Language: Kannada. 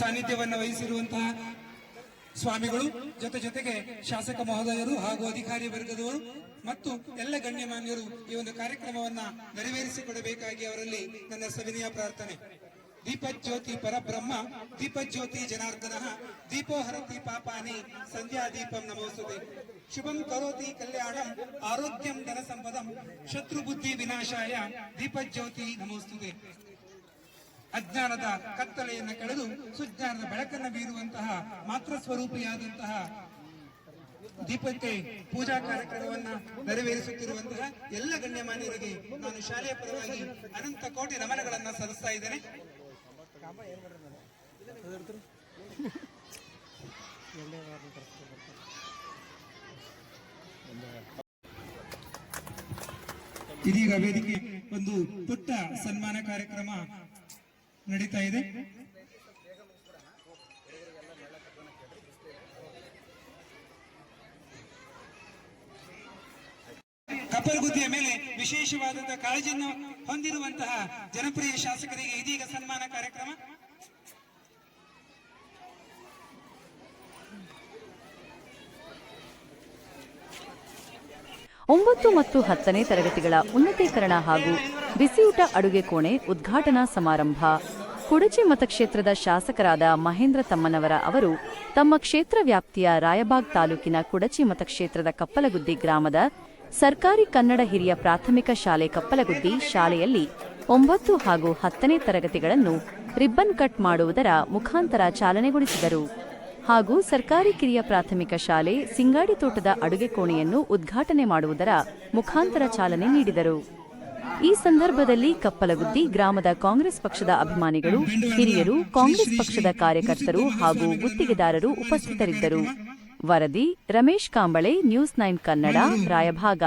ಸಾನ್ನಿಧ್ಯವನ್ನು ವಹಿಸಿರುವಂತಹ ಸ್ವಾಮಿಗಳು, ಜೊತೆ ಜೊತೆಗೆ ಶಾಸಕ ಮಹೋದಯರು ಹಾಗೂ ಅಧಿಕಾರಿ ವರ್ಗದವರು ಮತ್ತು ಎಲ್ಲ ಗಣ್ಯಮಾನ್ಯರು ಈ ಒಂದು ಕಾರ್ಯಕ್ರಮವನ್ನ ನೆರವೇರಿಸಿಕೊಡಬೇಕಾಗಿ ಅವರಲ್ಲಿ ನನ್ನ ಸವಿನಯ ಪ್ರಾರ್ಥನೆ. ದೀಪಜ್ಯೋತಿ ಪರಬ್ರಹ್ಮ, ದೀಪಜ್ಯೋತಿ ಜನಾರ್ದನ ದೀಪೋಹರತಿ ಪಾಪಾನಿ ಸಂಧ್ಯಾ ದೀಪಂ ನಮೋಸ್ತುತೆ. ಶುಭಂ ಕರೋತಿ ಕಲ್ಯಾಣಂ, ಆರೋಗ್ಯಂ ಧನ ಸಂಪದಂ ಶತ್ರು ಬುದ್ಧಿ ವಿನಾಶಾಯ, ದೀಪಜ್ಯೋತಿ ನಮೋಸ್ತುತೆ. ಅಜ್ಞಾನದ ಕತ್ತಲೆಯನ್ನು ಕಳೆದು ಸುಜ್ಞಾನದ ಬೆಳಕನ್ನು ಬೀರುವಂತಹ ಮಾತ್ರ ಸ್ವರೂಪಿಯಾದಂತಹ ದೀಪಕ್ಕೆ ಪೂಜಾ ಕಾರ್ಯಕ್ರಮವನ್ನ ನೆರವೇರಿಸುತ್ತಿರುವಂತಹ ಎಲ್ಲ ಗಣ್ಯಮಾನ್ಯರಿಗೆ ನಾನು ಶಾಲೆಯ ಪರವಾಗಿ ಅನಂತ ಕೋಟಿ ನಮನಗಳನ್ನು ಸಲ್ಲಿಸ್ತಾ ಇದ್ದೇನೆ. ಇದೀಗ ವೇದಿಕೆ ಒಂದು ಪುಟ್ಟ ಸನ್ಮಾನ ಕಾರ್ಯಕ್ರಮ ನಡೀತಾ ಇದೆ. ಮೇಲೆ ವಿಶೇಷವಾದಂತಹ ಕಾಳಜಿಯನ್ನು ಹೊಂದಿರುವಂತಹ ಜನಪ್ರಿಯ ಶಾಸಕರಿಗೆ ಇದೀಗ ಸನ್ಮಾನ ಕಾರ್ಯಕ್ರಮ. ಒಂಬತ್ತು ಮತ್ತು ಹತ್ತನೇ ತರಗತಿಗಳ ಉನ್ನತೀಕರಣ ಹಾಗೂ ಬಿಸಿಯೂಟ ಅಡುಗೆ ಕೋಣೆ ಉದ್ಘಾಟನಾ ಸಮಾರಂಭ. ಕುಡಚಿ ಮತಕ್ಷೇತ್ರದ ಶಾಸಕರಾದ ಮಹೇಂದ್ರ ತಮ್ಮನವರ ಅವರು ತಮ್ಮ ಕ್ಷೇತ್ರ ವ್ಯಾಪ್ತಿಯ ರಾಯಬಾಗ್ ತಾಲೂಕಿನ ಕುಡಚಿ ಮತಕ್ಷೇತ್ರದ ಕಪ್ಪಲಗುದ್ದಿ ಗ್ರಾಮದ ಸರ್ಕಾರಿ ಕನ್ನಡ ಹಿರಿಯ ಪ್ರಾಥಮಿಕ ಶಾಲೆ ಕಪ್ಪಲಗುದ್ದಿ ಶಾಲೆಯಲ್ಲಿ ಒಂಬತ್ತು ಹಾಗೂ ಹತ್ತನೇ ತರಗತಿಗಳನ್ನು ರಿಬ್ಬನ್ ಕಟ್ ಮಾಡುವುದರ ಮುಖಾಂತರ ಚಾಲನೆಗೊಳಿಸಿದರು. ಹಾಗೂ ಸರ್ಕಾರಿ ಕಿರಿಯ ಪ್ರಾಥಮಿಕ ಶಾಲೆ ಸಿಂಗಾಡಿ ತೋಟದ ಅಡುಗೆ ಕೋಣೆಯನ್ನು ಉದ್ಘಾಟನೆ ಮಾಡುವುದರ ಮುಖಾಂತರ ಚಾಲನೆ ನೀಡಿದರು. ಈ ಸಂದರ್ಭದಲ್ಲಿ ಕಪ್ಪಲಗುತ್ತಿ ಗ್ರಾಮದ ಕಾಂಗ್ರೆಸ್ ಪಕ್ಷದ ಅಭಿಮಾನಿಗಳು, ಹಿರಿಯರು, ಕಾಂಗ್ರೆಸ್ ಪಕ್ಷದ ಕಾರ್ಯಕರ್ತರು ಹಾಗೂ ಗುತ್ತಿಗೆದಾರರು ಉಪಸ್ಥಿತರಿದ್ದರು. ವರದಿ ರಮೇಶ್ ಕಾಂಬಳೆ, ನ್ಯೂಸ್ ನೈನ್ ಕನ್ನಡ, ರಾಯಭಾಗ.